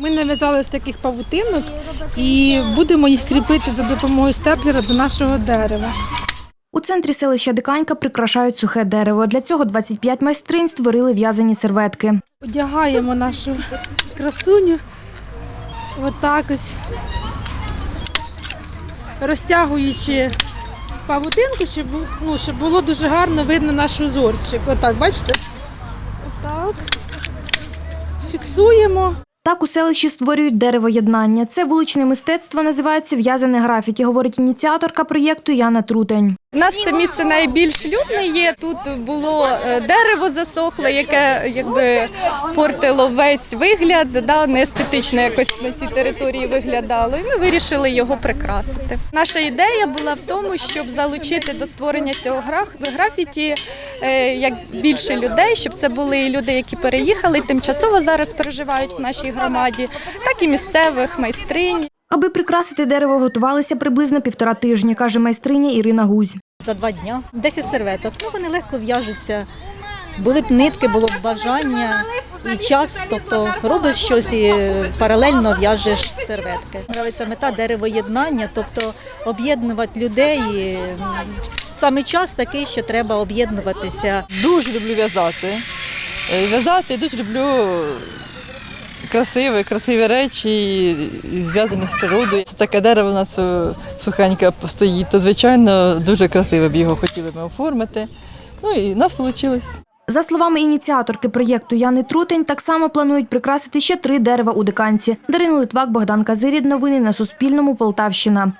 Ми нав'язали з таких павутинок і будемо їх кріпити за допомогою степлера до нашого дерева. У центрі селища Диканька прикрашають сухе дерево. Для цього 25 майстринь створили в'язані серветки. Одягаємо нашу красуню. Отак ось. Розтягуючи павутинку, щоб, ну, щоб було дуже гарно видно наш узорчик. Отак, бачите? Отак. Фіксуємо. Так у селищі створюють деревоєднання. Це вуличне мистецтво називається в'язане графіті, говорить ініціаторка проєкту Яна Трутень. У нас це місце найбільш людне є. Тут було е, дерево засохле, яке якби портило весь вигляд, да, не естетично якось на цій території виглядало. І ми вирішили його прикрасити. Наша ідея була в тому, щоб залучити до створення цього граф- графіті як більше людей, щоб це були люди, які переїхали, тимчасово зараз переживають в нашій громаді, так і місцевих майстринь. Аби прикрасити дерево, готувалися приблизно півтора тижні, каже майстриня Ірина Гузь. за два дні 10 серветок. Ну вони легко в'яжуться. Були б нитки, було б бажання і час, тобто робиш щось і паралельно в'яжеш серветки. Нравиться мета деревоєднання, тобто об'єднувати людей. Саме час такий, що треба об'єднуватися. Дуже люблю в'язати. Е, В'язати дуже люблю красиві, красиві речі, зв'язані з природою. Це таке дерево у нас е, сухеньке стоїть, то звичайно дуже красиво б його хотіли ми оформити. Ну і в нас вийшло. За словами ініціаторки проєкту Яни Трутень, так само планують прикрасити ще три дерева у Диканці. Дарина Литвак, Богдан Казирід. Новини на Суспільному. Полтавщина.